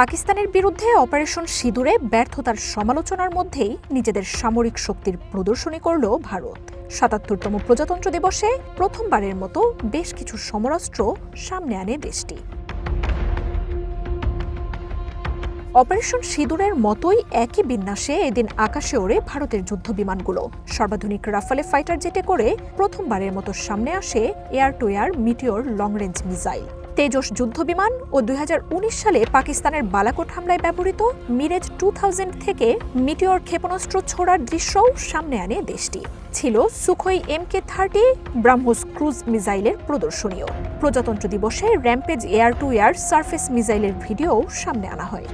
পাকিস্তানের বিরুদ্ধে অপারেশন সিঁদুরে ব্যর্থতার সমালোচনার মধ্যেই নিজেদের সামরিক শক্তির প্রদর্শনী করল ভারত। সাতাত্তরতম প্রজাতন্ত্র দিবসে প্রথমবারের মতো বেশ কিছু সমরাস্ত্র সামনে আনে দেশটি। অপারেশন সিঁদুরের মতোই একই বিন্যাসে এদিন আকাশে ওড়ে ভারতের যুদ্ধ বিমানগুলো সর্বাধুনিক রাফালে ফাইটার জেটে করে প্রথমবারের মতো সামনে আসে air to air Meteor long range missile. Tejas যুদ্ধ বিমান ও দুই হাজার উনিশ সালে পাকিস্তানের বালাকোট হামলায় ব্যবহৃত মিরেজ টু থেকে মিটিওর ক্ষেপণাস্ত্র ছোড়ার দৃশ্যও সামনে আনে দেশটি। ছিল Sukhoi M K thirty BrahMos cruise মিসাইলের প্রদর্শনীয় প্রজাতন্ত্র দিবসে Rampage air to air surface মিসাইলের ভিডিও সামনে আনা হয়।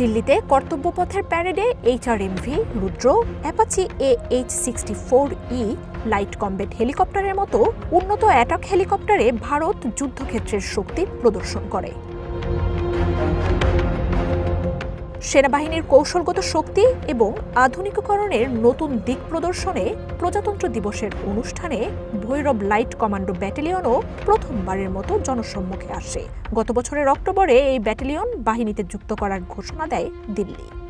দিল্লিতে কর্তব্যপথের প্যারেডে HRMV Rudra, Apache A H sixty four E light combat হেলিকপ্টারের মতো উন্নত অ্যাটাক হেলিকপ্টারে ভারত যুদ্ধক্ষেত্রের শক্তি প্রদর্শন করে। সেনাবাহিনীর কৌশলগত শক্তি এবং আধুনিকীকরণের নতুন দিক প্রদর্শনে প্রজাতন্ত্র দিবসের অনুষ্ঠানে ভৈরব লাইট কমান্ডো ব্যাটালিয়নও প্রথমবারের মতো জনসম্মুখে আসে। গত বছরের অক্টোবরে এই ব্যাটালিয়ন বাহিনীতে যুক্ত করার ঘোষণা দেয় দিল্লি।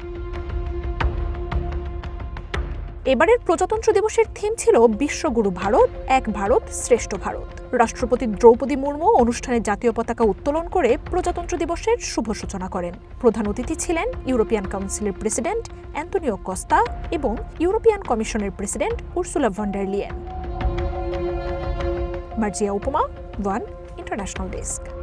এবারের প্রজাতন্ত্র দিবসের থিম ছিল বিশ্বগুরু ভারত, এক ভারত, শ্রেষ্ঠ ভারত। রাষ্ট্রপতি দ্রৌপদী মুর্মু অনুষ্ঠানে জাতীয় পতাকা উত্তোলন করে প্রজাতন্ত্র দিবসের শুভ সূচনা করেন। প্রধান অতিথি ছিলেন ইউরোপিয়ান কাউন্সিলের প্রেসিডেন্ট অ্যান্টনিও কস্তা এবং ইউরোপিয়ান কমিশনের president Ursula von der Leyen. Marzia Upoma, one international desk.